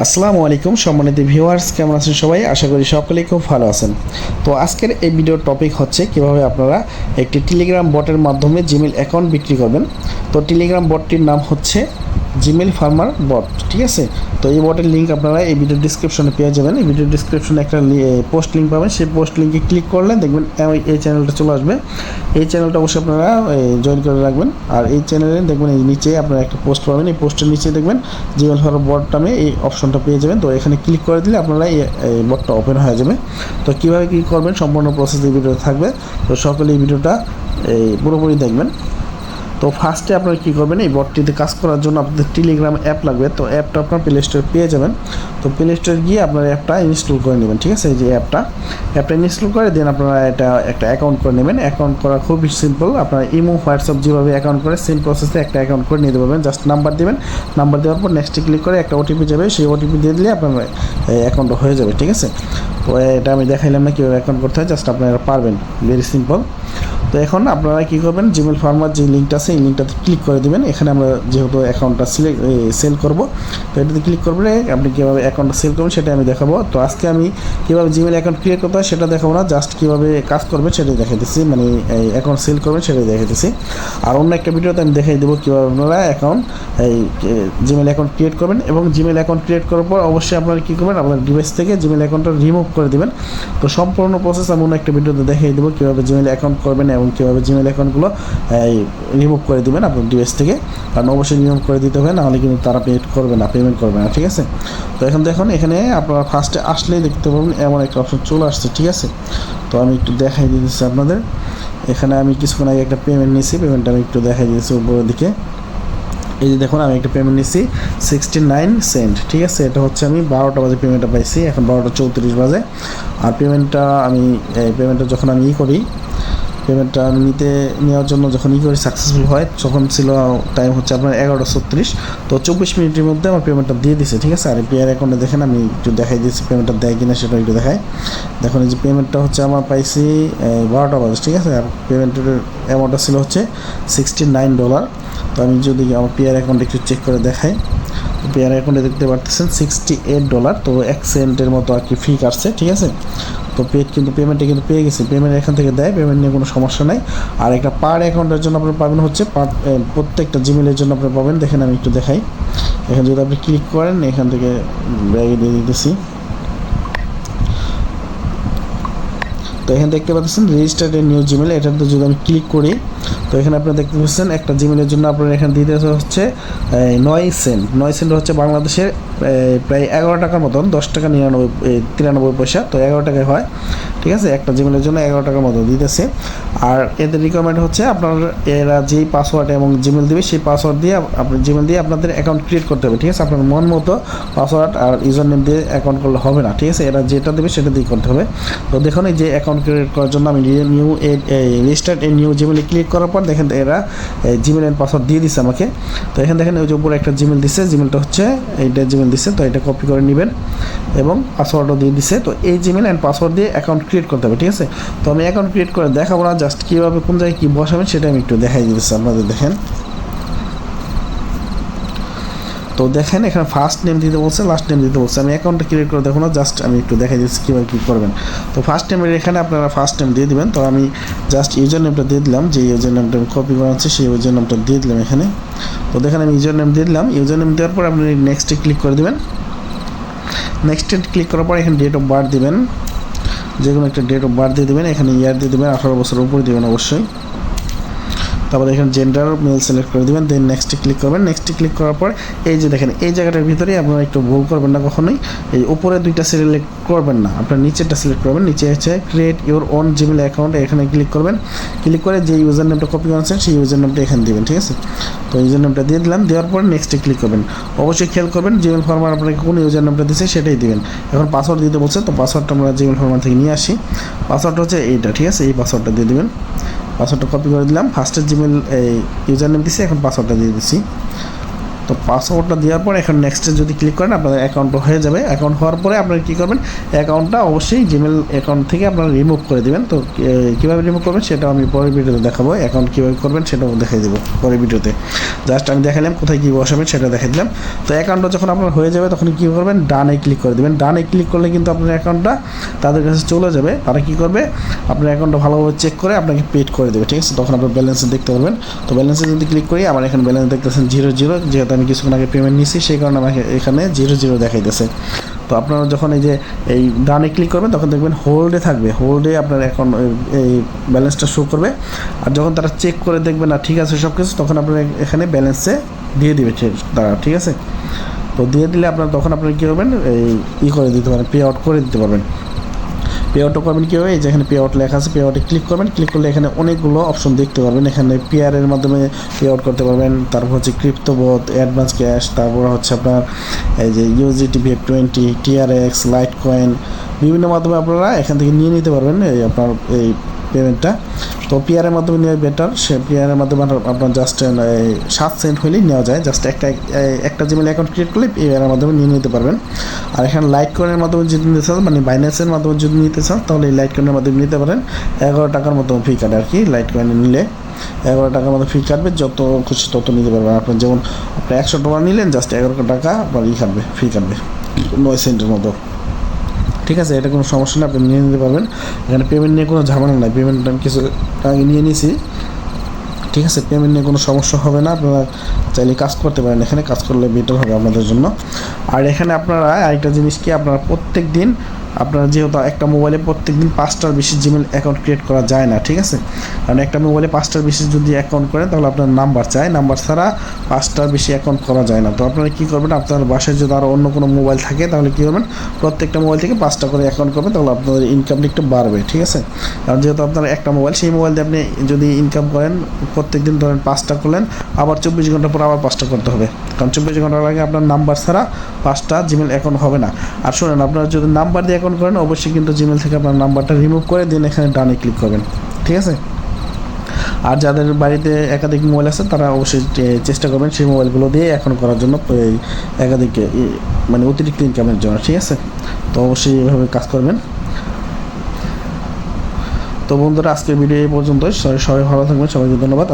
আসসালামু আলাইকুম সম্মানিত ভিউয়ার্স, কেমন আছেন সবাই? আশা করি সকলেই খুব ভালো আছেন। তো আজকের এই ভিডিওর টপিক হচ্ছে কীভাবে আপনারা একটি টেলিগ্রাম বটের মাধ্যমে জিমেল অ্যাকাউন্ট বিক্রি করবেন। তো টেলিগ্রাম বটটির নাম হচ্ছে জিমেল ফার্মার বট, ঠিক আছে? তো এই বটের লিঙ্ক আপনারা এই ভিডিও ডিসক্রিপশনে পেয়ে যাবেন। এই ভিডিও ডিসক্রিপশনে একটা পোস্ট লিঙ্ক পাবেন। সেই পোস্ট লিঙ্কে ক্লিক করলে দেখবেন এই- চ্যানেলটা চলে আসবে। এই চ্যানেলটা অবশ্যই আপনারা জয়েন করে রাখবেন। আর এই চ্যানেলে দেখবেন, এই নিচে আপনারা একটা পোস্ট পাবেন। এই পোস্টের নিচে দেখবেন জিমেল ফার্মার বট নামে এই অপশনটা পেয়ে যাবেন। তো এখানে ক্লিক করে দিলে আপনারা এই এই বটটা ওপেন হয়ে যাবে। তো কীভাবে কী করবেন, সম্পূর্ণ প্রসেস এই ভিডিওতে থাকবে। তো সকলে এই ভিডিওটা এই পুরোপুরি দেখবেন। তো ফার্স্টে আপনারা কী করবেন, এই বটটিতে কাজ করার জন্য আপনাদের টেলিগ্রাম অ্যাপ লাগবে। তো অ্যাপটা আপনার প্লে স্টোরে পেয়ে যাবেন। তো প্লে স্টোরে গিয়ে আপনার অ্যাপটা ইনস্টল করে নেবেন, ঠিক আছে? এই যে অ্যাপটা অ্যাপটা ইনস্টল করে দেন আপনারা এটা একটা অ্যাকাউন্ট করে নেবেন। অ্যাকাউন্ট করা খুবই সিম্পল আপনারা ইমো হোয়াটসঅ্যাপ যেভাবে অ্যাকাউন্ট করে সেম প্রসেসে একটা অ্যাকাউন্ট করে নিতে পারবেন। জাস্ট নাম্বার দেবেন নাম্বার দেওয়ার পর নেক্সটে ক্লিক করে একটা ওটিপি যাবে। সেই ওটিপি দিয়ে দিলে আপনার অ্যাকাউন্ট হয়ে যাবে, ঠিক আছে? তো এটা আমি দেখাইলাম না কীভাবে অ্যাকাউন্ট করতে হয় জাস্ট আপনারা পারবেন। ভেরি সিম্পল তো এখন আপনারা কী করবেন জিমেল ফার্মার যে লিঙ্কটা আছে, এই লিঙ্কটাতে ক্লিক করে দেবেন। এখানে আমরা যেহেতু অ্যাকাউন্টটা সিলেক্ট সেল করব, তো এটাতে ক্লিক করবেন, আপনি কীভাবে অ্যাকাউন্টটা সেল করবেন সেটা আমি দেখাবো। তো আজকে আমি কীভাবে জিমেল অ্যাকাউন্ট ক্রিয়েট করতে হয় সেটা দেখাবো না জাস্ট কীভাবে কাজ করবেন সেটাই দেখাই দিচ্ছি মানে এই অ্যাকাউন্ট সেল করবেন সেটাই দেখাই দিচ্ছি আর অন্য একটা ভিডিওতে আমি দেখাই দেবো কীভাবে আপনারা অ্যাকাউন্ট এই জিমেল অ্যাকাউন্ট ক্রিয়েট করবেন। এবং জিমেল অ্যাকাউন্ট ক্রিয়েট করার পর অবশ্যই আপনারা কী করবেন, আপনার ডিভাইস থেকে জিমেল অ্যাকাউন্টটা রিমুভ করে দেবেন। তো সম্পূর্ণ প্রসেস আমি অন্য একটা ভিডিওতে দেখিয়ে দেবো কীভাবে জিমেল অ্যাকাউন্ট করবেন এবং কীভাবে জিমেল অ্যাকাউন্টগুলো রিমুভ করে দেবেন আপনার ডিভাইস থেকে। কারণ অবশ্যই রিমুভ করে দিতে হবে, নাহলে কিন্তু তারা পেড করবে না পেমেন্ট করবে না, ঠিক আছে? তো এখন দেখুন, এখানে আপনারা ফার্স্টে আসলেই দেখতে পাবেন এমন একটা অপশন চলে আসছে, ঠিক আছে? তো আমি একটু দেখাই দিতেছি আপনাদের। এখানে আমি কিছুক্ষণ আগে একটা পেমেন্ট নিয়েছি পেমেন্টটা আমি একটু দেখাই দিয়েছি উপরের দিকে। এই যে দেখুন, আমি একটা পেমেন্ট নিচ্ছি সিক্সটি নাইন সেন্ট ঠিক আছে? এটা হচ্ছে আমি বারোটা বাজে পেমেন্টটা পাইছি, এখন বারোটা চৌত্রিশ বাজে। আর পেমেন্টটা আমি পেমেন্টটা যখন আমি ই করি পেমেন্টটা আমি নিতে, নেওয়ার জন্য যখন ই করি সাকসেসফুল হয়, তখন ছিল টাইম হচ্ছে আপনার এগারোটা ছত্রিশ। তো চব্বিশ মিনিটের মধ্যে আমার পেমেন্টটা দিয়ে দিছে, ঠিক আছে? আর পিআর অ্যাকাউন্টে দেখেন, আমি একটু দেখাই দিয়েছি পেমেন্টটা দেয় কিনা সেটা একটু দেখাই। দেখুন, এই যে পেমেন্টটা হচ্ছে আমার পাইছি বারোটা বাজে, ঠিক আছে? আর পেমেন্টের অ্যামাউন্টটা ছিল হচ্ছে সিক্সটি নাইন ডলার তো আমি যদি আমার পিআর অ্যাকাউন্টে একটু চেক করে দেখাই। পিআর অ্যাকাউন্টে দেখতে পারতেছেন সিক্সটি এইট ডলার তো এক সেন্টের মতো আর কি ফি কাটছে, ঠিক আছে? তো পে কিন্তু পেমেন্টে কিন্তু পেয়ে গেছি। পেমেন্ট এখান থেকে দেয় পেমেন্ট নিয়ে কোনো সমস্যা নাই। আর একটা পার অ্যাকাউন্টের জন্য আপনি পাবেন হচ্ছে পার প্রত্যেকটা জিমেলের জন্য আপনি পাবেন। দেখেন, আমি একটু দেখাই। এখানে যদি আপনি ক্লিক করেন, এখান থেকে ব্যাগে দিয়ে দিতেছি। তো এখানে দেখতে পাচ্ছেন রেজিস্টার্ড নিউ জিমেল এটাতে যদি আমি ক্লিক করি তো এখানে আপনারা দেখতে পাচ্ছেন, একটা জিমেলের জন্য আপনার এখানে দিতে হচ্ছে নয় সেন্ট। নয় সেন্ট হচ্ছে বাংলাদেশের প্রায় এগারো টাকার মতন, দশ টাকা নিরানব্বই তিরানব্বই পয়সা, তো এগারো টাকায় হয়, ঠিক আছে? একটা জিমেলের জন্য এগারো টাকার মতো দিতেছে। আর এদের রিকোয়ারমেন্ট হচ্ছে আপনার, এরা যেই পাসওয়ার্ড এবং জিমেল দেবে, সেই পাসওয়ার্ড দিয়ে আপ- আপনার জিমেল দিয়ে আপনাদের অ্যাকাউন্ট ক্রিয়েট করতে হবে, ঠিক আছে? আপনার মন মতো পাসওয়ার্ড আর ইউজার নেম দিয়ে অ্যাকাউন্ট করলে হবে না, ঠিক আছে? এরা যেটা দেবে সেটা দিয়ে করতে হবে। তো দেখুন এই যে অ্যাকাউন্ট ক্রিয়েট করার জন্য আমি নিউ রেজিস্টার্ড এই নিউ জিমেলে ক্লিক করার পর দেখেন এরা জিমেল এন্ড পাসওয়ার্ড দিয়ে দিছে আমাকে। তো এখানে দেখেন ওই যে উপরে একটা জিমেল দিছে জিমেলটা হচ্ছে এইটা জিমেল দিছে, তো এটা কপি করে নেবেন এবং পাসওয়ার্ডও দিয়ে দিছে। তো এই জিমেল অ্যান্ড পাসওয়ার্ড দিয়ে অ্যাকাউন্ট ক্রিয়েট করতে হবে, ঠিক আছে? তো আমি অ্যাকাউন্ট ক্রিয়েট করে দেখাবো না জাস্ট কীভাবে, কোন জায়গায় কী বসাবেন সেটা আমি একটু দেখাই দিতেছি আপনাদের, দেখেন। তো দেখেন, এখানে ফার্স্ট নেম দিতে বলছে লাস্ট নেম দিতে বলছে। আমি অ্যাকাউন্টটা ক্রিয়েট করে দেখো না জাস্ট আমি একটু দেখাই দিচ্ছি কীভাবে কী করবেন। তো ফার্স্ট নেমের এখানে আপনারা ফার্স্ট নেম দিয়ে দিবেন। তো আমি জাস্ট ইউজার নেমটা দিয়ে দিলাম, যে ইউজার নেমটা আমি কপি করা আছে সেই ইউজার নেমটা দিয়ে দিলাম এখানে। তো দেখেন, আমি ইউজার নেম দিয়ে দিলাম। ইউজার নেম দেওয়ার পর আপনি নেক্সটে ক্লিক করে দেবেন। নেক্সটে ক্লিক করার পর এখানে ডেট অফ বার্থ দিবেন। যে কোনো একটা ডেট অফ বার্থ দিয়ে দেবেন। এখানে ইয়ার দিয়ে দেবেন, আঠারো বছরের উপরে দেবেন অবশ্যই। তারপরে এখানে জেন্ডার মেল সিলেক্ট করে দেবেন দেন নেক্সটে ক্লিক করবেন। নেক্সটে ক্লিক করার পর এই যে দেখেন, এই জায়গাটার ভিতরেই আপনারা একটু ভুল করবেন না কখনোই। এই উপরে দুইটা সিলেক্ট করবেন না, আপনার নিচেরটা সিলেক্ট করবেন। নিচে হচ্ছে create your own Gmail account এখানে ক্লিক করবেন। ক্লিক করে যে ইউজার নেমটা কপি করেছেন, সেই ইউজার নেমটা এখানে দেবেন, ঠিক আছে? তো ইউজার নেমটা দিয়ে দিলাম, দেওয়ার পর নেক্সটে ক্লিক করবেন। অবশ্যই খেয়াল করবেন জিমেল ফর্মার আপনাকে কোন ইউজার নেমটা দিচ্ছে সেটাই দিবেন। এখন পাসওয়ার্ড দিতে বলছে, তো পাসওয়ার্ডটা আমরা জিমেল ফর্মার থেকে নিয়ে আসি। পাসওয়ার্ডটা হচ্ছে এইটা, ঠিক আছে? এই পাসওয়ার্ডটা দিয়ে দিবেন। পাসওয়ার্ডটা কপি করে দিলাম। ফার্স্টের জিমেল এই ইউজার নেম দিছি এখন পাসওয়ার্ডটা দিয়ে দিচ্ছি তো পাসওয়ার্ডটা দেওয়ার পর এখন নেক্সটে যদি ক্লিক করেন আপনাদের অ্যাকাউন্ট হয়ে যাবে। অ্যাকাউন্ট হওয়ার পরে আপনারা কী করবেন? অ্যাকাউন্টটা অবশ্যই জিমেল অ্যাকাউন্ট থেকে আপনারা রিমুভ করে দেবেন। তো কীভাবে রিমুভ করবেন সেটাও আমি পরের ভিডিওতে দেখাবো। অ্যাকাউন্ট কীভাবে করবেন সেটাও দেখাই দেবো পরের ভিডিওতে। জাস্ট আমি দেখালাম কোথায় কী বসাবেন সেটা দেখাই দিলাম। তো অ্যাকাউন্টটা যখন আপনার হয়ে যাবে তখন কী করবেন? ডানে ক্লিক করে দেবেন। ডানে ক্লিক করলে কিন্তু আপনার অ্যাকাউন্টটা তাদের কাছে চলে যাবে। তারা কী করবে? আপনার অ্যাকাউন্টটা ভালোভাবে চেক করে আপনাকে পেড করে দেবে। ঠিক আছে? তখন আপনার ব্যালেন্সে দেখতে পারবেন। তো ব্যালেন্সে যদি ক্লিক করি, আমার এখানে ব্যালেন্স দেখতেছেন জিরো জিরো যেহেতু আমি কিছুক্ষণ আগে পেমেন্ট নিয়েছি, সেই কারণে আমাকে এখানে জিরো জিরো দেখাইতেছে। তো আপনারা যখন এই যে এই ডানে ক্লিক করবেন, তখন দেখবেন হোল্ডে থাকবে। হোল্ডে আপনার অ্যাকাউন্ট এই ব্যালেন্সটা শো করবে। আর যখন তারা চেক করে দেখবে না, ঠিক আছে সব কিছু তখন আপনার এখানে ব্যালেন্সে দিয়ে দিবে তারা ঠিক আছে? তো দিয়ে দিলে আপনার, তখন আপনার কী করবেন? এই ই করে দিতে পারেন পে আউট করে দিতে পারবেন। পে আউটও করবেন কীভাবে? এই যে এখানে পে আউট লেখা আছে পে আউটে ক্লিক করবেন। ক্লিক করলে এখানে অনেকগুলো অপশন দেখতে পারবেন। এখানে পিআরের মাধ্যমে পে আউট করতে পারবেন। তারপর হচ্ছে ক্রিপ্টোবোধ অ্যাডভান্স ক্যাশ তারপর হচ্ছে আপনার এই যে UGT VF twenty TRX light coin বিভিন্ন মাধ্যমে আপনারা এখান থেকে নিয়ে নিতে পারবেন। এই আপনার এই পেমেন্টটা তো পিআরের মাধ্যমে নেওয়া বেটার সে পিআরের মাধ্যমে আপনার- জাস্ট সাত সেন্ট হলেই নেওয়া যায়। জাস্ট একটা একটা জিমেল অ্যাকাউন্ট ক্রিয়েট করলে পিআরের মাধ্যমে নিয়ে নিতে পারবেন। আর এখানে লাইট কয়েনের মাধ্যমে যদি নিতে চান মানে বাইন্যান্সের মাধ্যমে যদি নিতে চান তাহলে এই লাইট কয়েনের মাধ্যমে নিতে পারেন। এগারো টাকার মতো ফি কাটে আর কি লাইট কয়েনে নিলে। এগারো টাকার মতো ফি কাটবে যত খুশি তত নিতে পারবেন। আপনার যেমন, আপনি একশো টাকা নিলেন জাস্ট এগারো টাকা আপনার ই কাটবে ফি কাটবে নয় সেন্টের মতো। ঠিক আছে? এটা কোনো সমস্যা নেই, আপনি নিয়ে নিতে পারবেন। এখানে পেমেন্ট নিয়ে কোনো ঝামেলা নাই। পেমেন্ট আমি কিছু আগে নিয়ে নিয়েছি ঠিক আছে? পেমেন্ট নিয়ে কোনো সমস্যা হবে না। আপনারা চাইলে কাজ করতে পারেন। এখানে কাজ করলে বেটার হবে আপনাদের জন্য। আর এখানে আপনারা আরেকটা জিনিস কি? আপনারা প্রত্যেক দিন আপনারা যেহেতু একটা মোবাইলে প্রত্যেক দিন পাঁচটার বেশি জিমেল অ্যাকাউন্ট ক্রিয়েট করা যায় না, ঠিক আছে? কারণ একটা মোবাইলে পাঁচটার বেশি যদি অ্যাকাউন্ট করেন, তাহলে আপনার নাম্বার চাই। নাম্বার ছাড়া পাঁচটার বেশি অ্যাকাউন্ট করা যায় না। তো আপনারা কী করবেন? আপনার বাসায় যদি আরও অন্য কোনো মোবাইল থাকে, তাহলে কী করবেন? প্রত্যেকটা মোবাইল থেকে পাঁচটা করে অ্যাকাউন্ট করবেন, তাহলে আপনাদের ইনকামটা একটু বাড়বে, ঠিক আছে? কারণ যেহেতু আপনার একটা মোবাইল সেই মোবাইল দিয়ে আপনি যদি ইনকাম করেন প্রত্যেক দিন ধরেন পাঁচটা করলেন, আবার চব্বিশ ঘণ্টা পর আবার পাঁচটা করতে হবে। কারণ চব্বিশ ঘণ্টার আগে আপনার নাম্বার ছাড়া পাঁচটা জিমেল অ্যাকাউন্ট হবে না। আর শোনেন, আপনার যদি নাম্বার দিয়ে অ্যাকাউন্ট করেন, অবশ্যই কিন্তু জিমেল থেকে আপনার নাম্বারটা রিমুভ করে দিন, এখানে ডানে ক্লিক করবেন, ঠিক আছে? আর যাদের বাড়িতে একাধিক মোবাইল আছে, তারা অবশ্যই চেষ্টা করবেন সেই মোবাইলগুলো দিয়ে এখন করার জন্য একাধিক মানে অতিরিক্ত ইনকামের জন্য, ঠিক আছে? তো অবশ্যই এভাবে কাজ করবেন। তো বন্ধুরা, আজকের ভিডিও এই পর্যন্তই। সবাই ভালো থাকবেন। সবাইকে ধন্যবাদ।